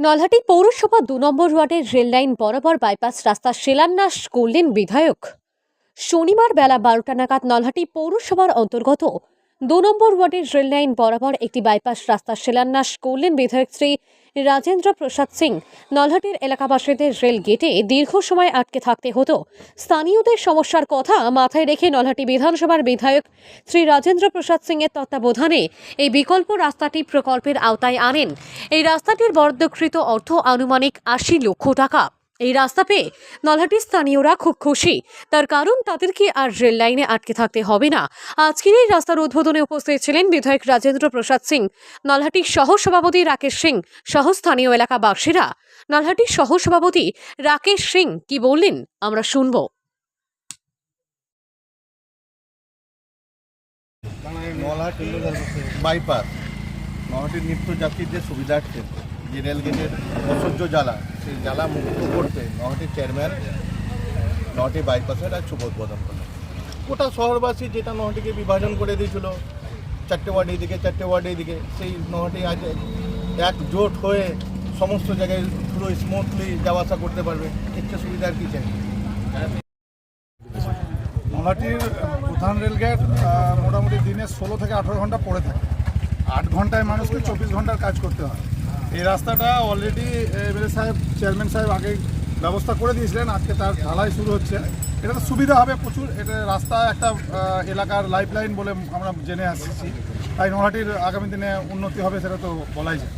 নলহাটি পৌরসভা দু নম্বর ওয়ার্ডের রেললাইন বরাবর বাইপাস রাস্তা শিলান্যাস করলেন বিধায়ক। শনিবার বেলা বারোটা নাগাদ নলহাটি পৌরসভার অন্তর্গত দু নম্বর ওয়ার্ডের রেললাইন বরাবর একটি বাইপাস রাস্তা শিলান্যাস করলেন বিধায়ক শ্রী রাজেন্দ্র প্রসাদ সিং। নলহাটির এলাকাবাসীদের রেল গেটে দীর্ঘ সময় আটকে থাকতে হতো। স্থানীয়দের সমস্যার কথা মাথায় রেখে নলহাটি বিধানসভার বিধায়ক শ্রী রাজেন্দ্র প্রসাদ সিং এর তত্ত্বাবধানে এই বিকল্প রাস্তাটি প্রকল্পের আওতায় আনেন। এই রাস্তাটির বরাদ্দকৃত অর্থ আনুমানিক আশি লক্ষ টাকা। এই রাস্তা পেয়ে নলহাটির স্থানীয়রা খুব খুশি। তার কারণ তাদেরকে আর রেল লাইনে আটকে থাকতে হবে না। আজকের এই রাস্তার উদ্বোধনে উপস্থিত ছিলেন বিধায়ক রাজেন্দ্র প্রসাদ সিং নলহাটির সহ সভাপতি রাকেশ সিং, সহ স্থানীয় এলাকাবাসীরা। নলহাটির সহ সভাপতি রাকেশ সিং কি বললেন আমরা শুনব। বাইপাস নলহাটির নিত্য যাত্রীদের সুবিধার্থে যে রেলগেটের অসহ্য জ্বালা সেই জ্বালা মুক্ত করতে নলহাটির চেয়ারম্যান নলহাটি বাইপাসের এক শুভ উদ্বোধন করলেন গোটা শহরবাসী যেটা নলহাটিকে বিভাজন করে দিয়েছিল, চারটে ওয়ার্ড এইদিকে চারটে ওয়ার্ড এইদিকে সেই নলহাটি আজ একজোট হয়ে সমস্ত জায়গায় পুরো স্মুথলি যাওয়া আসা করতে পারবে। চেয়ে সুবিধা আর কি চাই? নলহাটির প্রধান রেলগেট মোটামুটি দিনে ষোলো থেকে আঠেরো ঘণ্টা পড়ে থাকে। আট ঘন্টায় মানুষকে চব্বিশ ঘণ্টার কাজ করতে হয়। এই রাস্তাটা অলরেডি এমএলএ সাহেব চেয়ারম্যান সাহেব আগে ব্যবস্থা করে দিয়েছিলেন, আজকে তার ঢালাই শুরু হচ্ছে। এটা তো সুবিধা হবে প্রচুর, এটা রাস্তা একটা এলাকার লাইফ লাইন বলে আমরা জেনে আসছি। তাই নোহাটির আগামী দিনে উন্নতি হবে সেটা তো বলাই যায়।